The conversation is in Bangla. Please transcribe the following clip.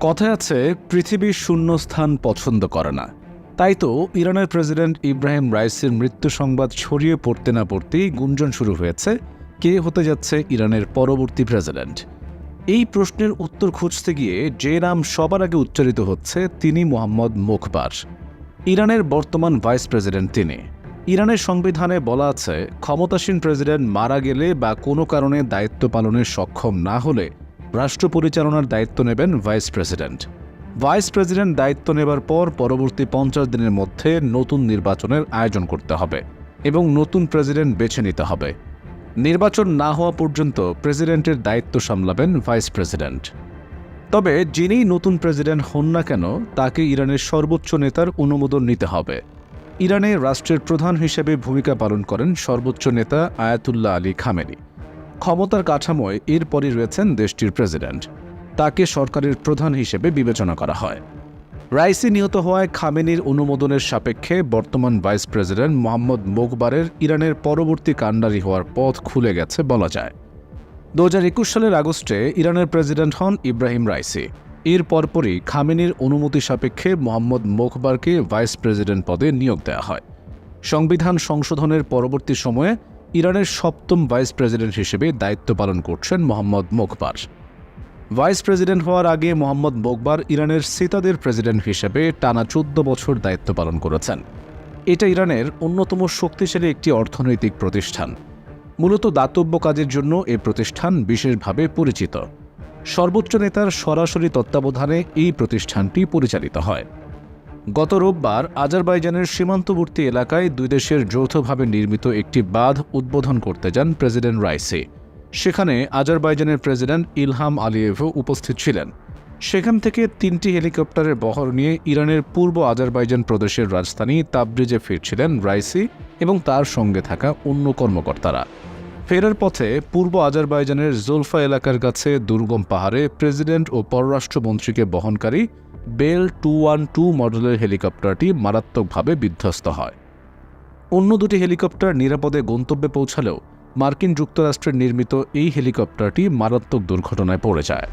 কথায় আছে পৃথিবীর শূন্যস্থান পছন্দ করে না। তাই তো ইরানের প্রেসিডেন্ট ইব্রাহিম রাইসির মৃত্যু সংবাদ ছড়িয়ে পড়তে না পড়তেই গুঞ্জন শুরু হয়েছে, কে হতে যাচ্ছে ইরানের পরবর্তী প্রেসিডেন্ট। এই প্রশ্নের উত্তর খুঁজতে গিয়ে যে নাম সবার আগে উচ্চারিত হচ্ছে, তিনি মোহাম্মদ মুখবার। ইরানের বর্তমান ভাইস প্রেসিডেন্ট তিনি। ইরানের সংবিধানে বলা আছে, ক্ষমতাসীন প্রেসিডেন্ট মারা গেলে বা কোনো কারণে দায়িত্ব পালনে সক্ষম না হলে রাষ্ট্র পরিচালনার দায়িত্ব নেবেন ভাইস প্রেসিডেন্ট। ভাইস প্রেসিডেন্ট দায়িত্ব নেবার পর পরবর্তী পঞ্চাশ দিনের মধ্যে নতুন নির্বাচনের আয়োজন করতে হবে এবং নতুন প্রেসিডেন্ট বেছে নিতে হবে। নির্বাচন না হওয়া পর্যন্ত প্রেসিডেন্টের দায়িত্ব সামলাবেন ভাইস প্রেসিডেন্ট। তবে যিনি নতুন প্রেসিডেন্ট হন না কেন, তাকে ইরানের সর্বোচ্চ নেতার অনুমোদন নিতে হবে। ইরানে রাষ্ট্রের প্রধান হিসেবে ভূমিকা পালন করেন সর্বোচ্চ নেতা আয়াতুল্লাহ আলী খামেনি। ক্ষমতার কাঠামোয় এরপরই রয়েছেন দেশটির প্রেসিডেন্ট। তাকে সরকারের প্রধান হিসেবে বিবেচনা করা হয়। রাইসি নিহত হওয়ায় খামেনির অনুমোদনের সাপেক্ষে বর্তমান ভাইস প্রেসিডেন্ট মোহাম্মদ মোকবারের ইরানের পরবর্তী কাণ্ডারি হওয়ার পথ খুলে গেছে বলা যায়। দু হাজার একুশ সালের আগস্টে ইরানের প্রেসিডেন্ট হন ইব্রাহিম রাইসি। এর পরপরই খামেনির অনুমতি সাপেক্ষে মোহাম্মদ মোখবারকে ভাইস প্রেসিডেন্ট পদে নিয়োগ দেওয়া হয়। সংবিধান সংশোধনের পরবর্তী সময়ে ইরানের সপ্তম ভাইস প্রেসিডেন্ট হিসেবে দায়িত্ব পালন করছেন মোহাম্মদ মোকবার। ভাইস প্রেসিডেন্ট হওয়ার আগে মোহাম্মদ মোকবার ইরানের সিতাদের প্রেসিডেন্ট হিসেবে টানা চোদ্দ বছর দায়িত্ব পালন করেছেন। এটা ইরানের অন্যতম শক্তিশালী একটি অর্থনৈতিক প্রতিষ্ঠান। মূলত দাতব্য কাজের জন্য এ প্রতিষ্ঠান বিশেষভাবে পরিচিত। সর্বোচ্চ নেতার সরাসরি তত্ত্বাবধানে এই প্রতিষ্ঠানটি পরিচালিত হয়। গত রোববার আজারবাইজানের সীমান্তবর্তী এলাকায় দুই দেশের যৌথভাবে নির্মিত একটি বাঁধ উদ্বোধন করতে যান প্রেসিডেন্ট রাইসি। সেখানে আজারবাইজানের প্রেসিডেন্ট ইলহাম আলিয়েভও উপস্থিত ছিলেন। সেখান থেকে তিনটি হেলিকপ্টারের বহর নিয়ে ইরানের পূর্ব আজারবাইজান প্রদেশের রাজধানী তাবরিজে ফিরছিলেন রাইসি এবং তার সঙ্গে থাকা অন্য কর্মকর্তারা। ফেরার পথে পূর্ব আজারবাইজানের জোলফা এলাকার কাছে দুর্গম পাহাড়ে প্রেসিডেন্ট ও পররাষ্ট্রমন্ত্রীকে বহনকারী বেল টু ওয়ান টু মডেলের হেলিকপ্টারটি মারাত্মকভাবে বিধ্বস্ত হয়। অন্য দুটি হেলিকপ্টার নিরাপদে গন্তব্যে পৌঁছালেও মার্কিন যুক্তরাষ্ট্রের নির্মিত এই হেলিকপ্টারটি মারাত্মক দুর্ঘটনায় পড়ে যায়।